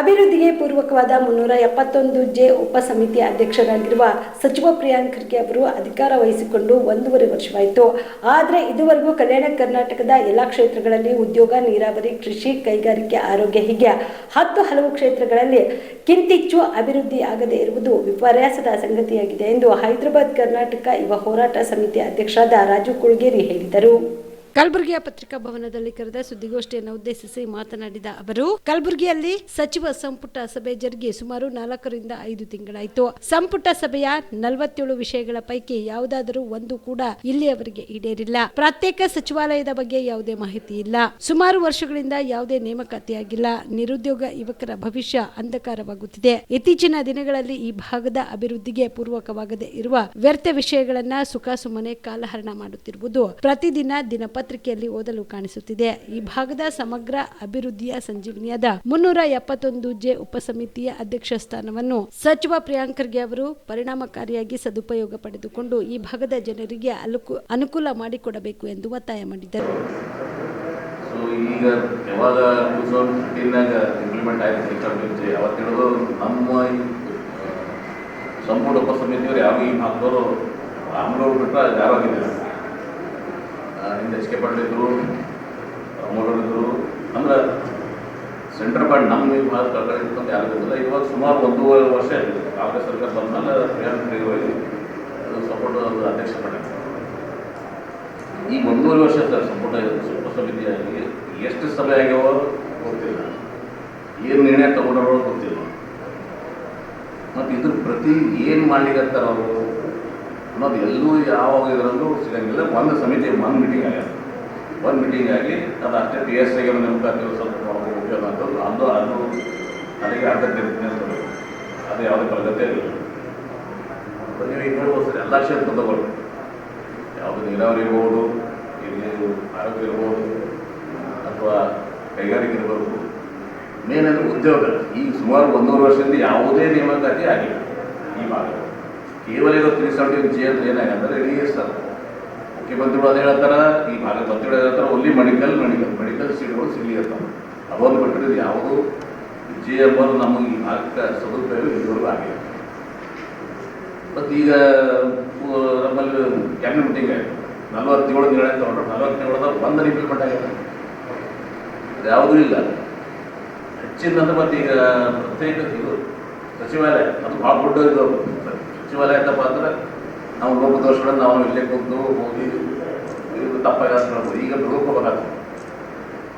ಅಭಿವೃದ್ಧಿಗೆ ಪೂರ್ವಕವಾದ ಮುನ್ನೂರ ಎಪ್ಪತ್ತೊಂದು ಜೆ ಉಪ ಸಮಿತಿ ಅಧ್ಯಕ್ಷರಾಗಿರುವ ಸಚಿವ ಪ್ರಿಯಾಂಕ್ ಖರ್ಗೆ ಅವರು ಅಧಿಕಾರ ವಹಿಸಿಕೊಂಡು ಒಂದೂವರೆ ವರ್ಷವಾಯಿತು. ಆದರೆ ಇದುವರೆಗೂ ಕಲ್ಯಾಣ ಕರ್ನಾಟಕದ ಎಲ್ಲ ಕ್ಷೇತ್ರಗಳಲ್ಲಿ ಉದ್ಯೋಗ, ನೀರಾವರಿ, ಕೃಷಿ, ಕೈಗಾರಿಕೆ, ಆರೋಗ್ಯ ಹೀಗೆ ಹತ್ತು ಹಲವು ಕ್ಷೇತ್ರಗಳಲ್ಲಿ ಕಿಂತಿಚ್ಚು ಅಭಿವೃದ್ಧಿ ಆಗದೇ ಇರುವುದು ವಿಪರ್ಯಾಸದ ಸಂಗತಿಯಾಗಿದೆ ಎಂದು ಹೈದರಾಬಾದ್ ಕರ್ನಾಟಕ ಯುವ ಹೋರಾಟ ಸಮಿತಿ ಅಧ್ಯಕ್ಷರಾದ ರಾಜು ಕುಳಗೇರಿ ಹೇಳಿದರು. ಕಲಬುರಗಿಯ ಪತ್ರಿಕಾ ಭವನದಲ್ಲಿ ಕರೆದ ಸುದ್ದಿಗೋಷ್ಠಿಯನ್ನು ಉದ್ದೇಶಿಸಿ ಮಾತನಾಡಿದ ಅವರು, ಕಲಬುರಗಿಯಲ್ಲಿ ಸಚಿವ ಸಂಪುಟ ಸಭೆ ಜರುಗಿ ಸುಮಾರು ನಾಲ್ಕರಿಂದ ಐದು ತಿಂಗಳಾಯಿತು. ಸಂಪುಟ ಸಭೆಯ ನಲವತ್ತೇಳು ವಿಷಯಗಳ ಪೈಕಿ ಯಾವುದಾದರೂ ಒಂದು ಕೂಡ ಇಲ್ಲಿಯವರೆಗೆ ಈಡೇರಿಲ್ಲ. ಪ್ರತ್ಯೇಕ ಸಚಿವಾಲಯದ ಬಗ್ಗೆ ಯಾವುದೇ ಮಾಹಿತಿ ಇಲ್ಲ. ಸುಮಾರು ವರ್ಷಗಳಿಂದ ಯಾವುದೇ ನೇಮಕಾತಿಯಾಗಿಲ್ಲ. ನಿರುದ್ಯೋಗ ಯುವಕರ ಭವಿಷ್ಯ ಅಂಧಕಾರವಾಗುತ್ತಿದೆ. ಇತ್ತೀಚಿನ ದಿನಗಳಲ್ಲಿ ಈ ಭಾಗದ ಅಭಿವೃದ್ಧಿಗೆ ಪೂರ್ವಕವಾಗದೇ ಇರುವ ವ್ಯರ್ಥ ವಿಷಯಗಳನ್ನ ಸುಖಾಸುಮ್ಮನೆ ಕಾಲಹರಣ ಮಾಡುತ್ತಿರುವುದು ಪ್ರತಿದಿನ ದಿನಪತ್ರಿಕೆಯಲ್ಲಿ ಓದಲು ಕಾಣಿಸುತ್ತಿದೆ. ಈ ಭಾಗದ ಸಮಗ್ರ ಅಭಿವೃದ್ಧಿಯ ಸಂಜೀವಿನಿಯಾದ ಮುನ್ನೂರ ಎಪ್ಪತ್ತೊಂದು ಜೆ ಉಪಸಮಿತಿಯ ಅಧ್ಯಕ್ಷ ಸ್ಥಾನವನ್ನು ಸಚಿವ ಪ್ರಿಯಾಂಕ್ ಖರ್ಗೆ ಅವರು ಪರಿಣಾಮಕಾರಿಯಾಗಿ ಸದುಪಯೋಗ ಪಡೆದುಕೊಂಡು ಈ ಭಾಗದ ಜನರಿಗೆ ಅನುಕೂಲ ಮಾಡಿಕೊಡಬೇಕು ಎಂದು ಒತ್ತಾಯ ಮಾಡಿದರು. ಈಗ ಯಾವಾಗ ಟೂ ತೌಸಂಡ್ ಫಿಫ್ಟೀನಾಗ ಇಂಪ್ಲಿಮೆಂಟ್ ಆಗಿದೆ ಶಿಕ್ಷಣ ನೀತಿ ಅವತ್ತು ಹಿಡಿದು ನಮ್ಮ ಸಂಪುಟ ಉಪಸಮಿತಿಯವರು ಯಾವ ಈ ಭಾಗದವರು? ರಾಮನವ್ರು ಬಿಟ್ಟರೆ ಆ, ಹಿಂದೆ ಎಚ್ ಕೆ ಪಾಟೀಲ್ ಇದ್ರು. ರಾಮನವ್ರು ಇದ್ರು ಅಂದ್ರೆ ಸೆಂಟ್ರಲ್ ಬ್ಯಾಂಕ್ ನಮ್ಮ ಭಾಗ ಕಡೆ ಅಂತ ಯಾರು ಇದ್ದಿಲ್ಲ ಇವಾಗ ಸುಮಾರು ಒಂದೂವರೆ ವರ್ಷ ಆಗಿದೆ ಕಾಂಗ್ರೆಸ್ ಸರ್ಕಾರ ಬಂದಮೇಲೆ ಪ್ರಿಯಾಂಕ್ ಹೋಗಿ ಸಪೋರ್ಟ್ ಅಧ್ಯಕ್ಷ ಮಾಡಿದ್ರು ಈ ಒಂದೂವರೆ ವರ್ಷ ಸರ್ ಸಂಪುಟ ಸಮಿತಿಯಾಗಿ ಎಷ್ಟು ಸಭೆ ಆಗ್ಯಾವ ಗೊತ್ತಿಲ್ಲ. ಏನು ನಿರ್ಣಯ ತಗೊಂಡವರು ಗೊತ್ತಿಲ್ಲ. ಮತ್ತು ಇದ್ರ ಪ್ರತಿ ಏನು ಮಾಡ್ಲಿಕ್ಕತ್ತಾರ ಅವರು? ಅನ್ನೋದು ಎಲ್ಲೂ ಯಾವ ಇದರಲ್ಲೂ ಸಿಗಂಗಿಲ್ಲ. ಒಂದು ಸಮಿತಿ, ಒಂದು ಮೀಟಿಂಗ್ ಆಗಿದೆ ಒಂದು ಮೀಟಿಂಗ್ ಆಗಿ ಅದು ಅಷ್ಟೇ ಪಿ ಎಸ್ ಐಗೆ ನೇಮಕಾತಿ ಸ್ವಲ್ಪ ಮಾಡ್ಕೊಂಡು ಉಪಯೋಗ ಅಂತ ಅದು ಅದು ಅದಕ್ಕೆ ಅಂತ ಅದು ಯಾವುದೇ ಪ್ರಗತಿ ಇಲ್ಲ. ನೀವು ಈಗ ನೋಡ್ಬೋದು ಸರ್ ಎಲ್ಲ ಕ್ಷೇತ್ರ ತಗೊಳ್ಳಿ ಯಾವುದು ನೀರಾವರಿ ಇರ್ಬೋದು, ಇಲ್ಲಿ ಆರೋಗ್ಯ ಇರ್ಬೋದು, ಅಥವಾ ಕೈಗಾರಿಕೆ ಇರ್ಬೋದು. ಮೇನ್ ಅಂದರೆ ಉದ್ಯೋಗ. ಈಗ ಸುಮಾರು ಒಂದೂವರೆ ವರ್ಷದಿಂದ ಯಾವುದೇ ನೇಮಕಾತಿ ಆಗಿಲ್ಲ. ಈ ಭಾಗ ಕೇವಲ ಇವತ್ತು ತ್ರೀ ಸೆವೆಂಟಿ ಜಿ ಅಂದ್ರೆ ಏನಾಗಂದ್ರೆ ಇಡೀ ಸರ್ ಮುಖ್ಯಮಂತ್ರಿಗಳು ಅದೇ ಹೇಳ್ತಾರ, ಈ ಭಾಗದ ಮಂತ್ರಿಗಳು ಹೇಳ್ತಾರೆ ಒಲ್ಲಿ ಮೆಡಿಕಲ್ ಮೆಡಿಕಲ್ ಮೆಡಿಕಲ್ ಸೀಟ್ಗಳು ಸಿಗಲಿ ಅಂತ. ಅದೊಂದು ಬಿಟ್ಟರೆ ಯಾವುದು? ಜಿ ಎಂಬುದು ನಮಗೆ ಈ ಭಾಗಕ್ಕೆ ಸದುಪಯೋಗ ಇದುವರೆಗೂ ಆಗಿಲ್ಲ. ಮತ್ತು ಈಗ ನಮ್ಮಲ್ಲಿ ಕ್ಯಾಬಿನೆಟ್ ಮೀಟಿಂಗ್ ಆಯಿತು. ನಲ್ವತ್ತೇಳು ನಿರ್ಣಯ ತಗೊಂಡ್ರು ನಲ್ವತ್ತೇಳದಾಗ ಒಂದು ಇಂಪ್ಲಿಮೆಂಟ್ ಆಗಿದೆ ಯಾವುದೂ ಇಲ್ಲ. ಹೆಚ್ಚಿನ ಮತ್ತು ಈಗ ಪ್ರತ್ಯೇಕ ಇದು ಸಚಿವಾಲಯ, ಅದು ಭಾಳ ದೊಡ್ಡ ಇದು ಸಚಿವಾಲಯ ಅಂತ ಅಂದ್ರೆ ನಾವು ಲೋಕದೋಷಗಳನ್ನು ನಾವು ಇಲ್ಲೇ ಕೂತು ಹೋಗಿ ಇದು ತಪ್ಪಾಗ ಈಗ ತಿಳ್ಕೊಬೇಕಾಗ್ತದೆ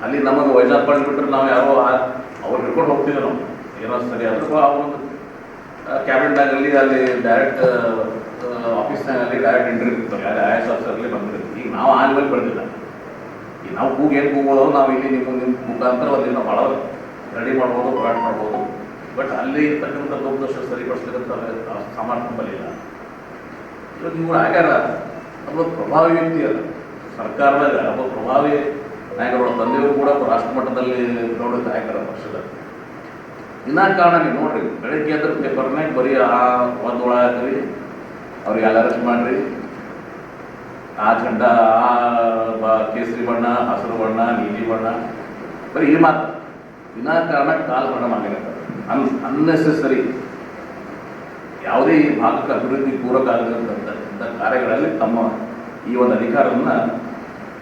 ಅಲ್ಲಿ ನಮಗೆ ವೈಜಾಗ್ ಬಿಟ್ರೆ ನಾವು ಯಾರೋ ಅವ್ರು ಹಿಡ್ಕೊಂಡು ಹೋಗ್ತೀವಿ ನಾವು. ಏನೋ ಸರಿ ಆದ್ರೂ ಆ ಒಂದು ಕ್ಯಾಬಿನೆಟ್ನಾಗಲ್ಲಿ ಅಲ್ಲಿ ಡೈರೆಕ್ಟ್ ಆಫೀಸ್ನಾಗಲ್ಲಿ ಡೈರೆಕ್ಟ್ ಇಂಟರ್ವ್ಯೂ ಇರ್ತಾರೆ ಯಾರು ಐ ಎಸ್ ಆಫೀಸರ್ಲಿ ಬಂದಿರ್ತೀವಿ ಈಗ ನಾವು ಆ ಲೆವೆಲ್ ಬೆಳೆದಿಲ್ಲ ಈಗ ನಾವು ಕೂಗಿ ಏನು ಕೂಗೋದು, ನಾವು ಇಲ್ಲಿ ನಿಮ್ಮ ನಿಮ್ಮ ಮುಖಾಂತರ ಅಲ್ಲಿ ನಾವು ಭಾಳ ರೆಡಿ ಮಾಡ್ಬೋದು, ಹೋರಾಟ ಮಾಡ್ಬೋದು. ಬಟ್ ಅಲ್ಲಿ ಇರ್ತಕ್ಕಂಥ ಲೋಪದೋಷ ಸರಿಪಡಿಸ್ತಕ್ಕಂಥ ಸಾಮರ್ಥ್ಯ ನಮ್ಮಲ್ಲಿಲ್ಲ ಇವತ್ತು ಇವ್ರು ಆಗ್ಯಾರ ಒಬ್ಬ ಪ್ರಭಾವಿ ವ್ಯಕ್ತಿ ಅಲ್ಲ ಸರ್ಕಾರದಾಗ ಒಬ್ಬ ಪ್ರಭಾವಿ ನಾಯಕರು ತಂದೆಯವರು ಕೂಡ ರಾಷ್ಟ್ರ ಮಟ್ಟದಲ್ಲಿ ದೊಡ್ಡ ನಾಯಕರ ಪಕ್ಷದ. ಕಾರಣ ನೀವು ನೋಡ್ರಿ, ಬೆಳಗ್ಗೆ ಅದ್ರ ಪೇಪರ್ನಾಗ ಬರೀ ಆ ಒಂದು ಆಗ್ರಿ ಅವ್ರಿಗೆ ಅರೆಸ್ಟ್ ಮಾಡ್ರಿ. ಆ ಚಂಡ, ಆ ಬ- ಕೇಸರಿ ಬಣ್ಣ, ಹಸಿರು ಬಣ್ಣ, ನೀಲಿ ಬಣ್ಣ, ಬರೀ ಈ ಮಾತು. ವಿನಾಕಾರಣ ಕಾಲ್ ಬಣ್ಣ ಮಾಡಿರ್ತಾರೆ ಅನ್ ಅನ್ನೆಸೆಸರಿ ಯಾವುದೇ ಈ ಭಾಗಕ್ಕೆ ಅಭಿವೃದ್ಧಿ ಪೂರಕ ಆಗಿರತಕ್ಕಂಥ ಕಾರ್ಯಗಳಲ್ಲಿ ತಮ್ಮ ಈ ಒಂದು ಅಧಿಕಾರವನ್ನು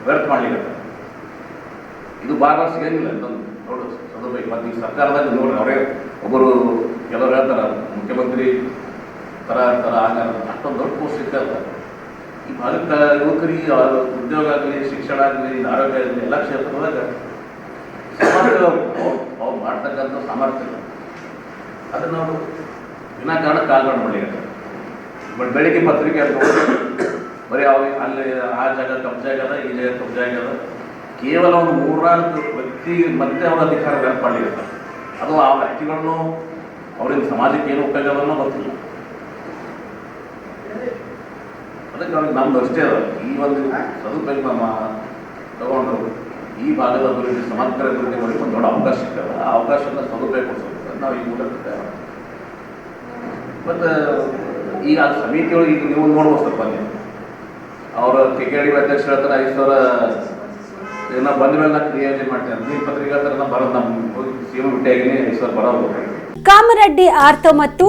ವ್ಯರ್ಥ ಮಾಡಲಿಕ್ಕೆ ಇದು ಭಾಗ ಏನಿಲ್ಲ ಅಂತಂದು ನೋಡು ಸದರ್ಭ ಮತ್ತು ಈ ಸರ್ಕಾರದಾಗ ನೋಡ್ರಿ, ಅವರೇ ಒಬ್ಬರು ಕೆಲವರು ಹೇಳ್ತಾರೆ, ಮುಖ್ಯಮಂತ್ರಿ ಥರ ಥರ ಆಗ ಅಷ್ಟೊಂದು ದೊಡ್ಡ ಪೋಸ್ಟ್ ಸಿಕ್ಕಲ್ಲ ಈ ಭಾಗಕ್ಕೆ ಯುವಕರಿಗೆ ಉದ್ಯೋಗ ಆಗಲಿ, ಶಿಕ್ಷಣ ಆಗಲಿ ಆರೋಗ್ಯ ಆಗಲಿ, ಎಲ್ಲ ಕ್ಷೇತ್ರದಾಗ ಸಮಾಜ ಅವ್ರು ಮಾಡ್ತಕ್ಕಂಥ ಸಾಮರ್ಥ್ಯ. ಅದನ್ನು ಅವರು ವಿನಾಕಾರಣ ಕಾಲ್ಗಳು ಮಾಡಲಿಕ್ಕೆ ಬಟ್ ಬೆಳಿಗ್ಗೆ ಪತ್ರಿಕೆ ಅಂತ ಬರೀ ಅವ ಅಲ್ಲಿ ಆ ಜಾಗ ಕಬ್ಜೆ ಆಗ್ಯದ ಈ ಜಾಗ ಕಬ್ಜೆ ಆಗ್ಯದ ಕೇವಲ ಒಂದು ಮೂರ್ನಾಲ್ಕು ವ್ಯಕ್ತಿ ಮತ್ತೆ ಅವರ ಅಧಿಕಾರ ವ್ಯಾಪ್ ಮಾಡಲಿಕ್ಕೆ. ಅದು ಆ ವ್ಯಕ್ತಿಗಳನ್ನು ಅವರಿಂದ ಸಮಾಜಕ್ಕೆ ಏನು ಉಪಯೋಗ ಅದನ್ನೋ ಗೊತ್ತಿಲ್ಲ. ಅದಕ್ಕೆ ಅವ್ರಿಗೆ ನಮ್ದು ಅಷ್ಟೇ ಅದ. ಈ ಒಂದು ಸದುಪಯೋಗ ತಗೊಂಡು ಈ ಭಾಗದ ಅಭಿವೃದ್ಧಿ ಸಮಗ್ರ ಅಭಿವೃದ್ಧಿ ಮಾಡಿ ಒಂದು ದೊಡ್ಡ ಅವಕಾಶ ಸಿಗ್ತದೆ. ಆ ಅವಕಾಶವನ್ನು ಸದುಪಯೋಗ ನಾವು ಈ ಮೂಲಕ ಮತ್ತು ಈಗ ಆ ಸಮಿತಿಯೊಳಗೆ ಈಗ ನೀವು ನೋಡ್ಬೋದು ಸ್ವಲ್ಪ ನೀವು ಅವರ ಕೆ ಕೆ ಡಿ ಅಧ್ಯಕ್ಷರ ಹೇಳ್ತಾರೆ, ಐದು ಸಾವಿರ ಏನ ಬಂದ ಮೇಲೆ ಕ್ರಿಯಾಜಿ ಮಾಡ್ತೇನೆ ಪತ್ರಿಕೆ ಹೇಳ್ತಾರೆ ನಾನು ಬರೋದು ನಮ್ಮ ಸಿ ಎಂ ಐದು ಸಾವಿರ ಬರೋದು. ಕಾಮರೆಡ್ಡಿ ಆರ್ತ ಮತ್ತು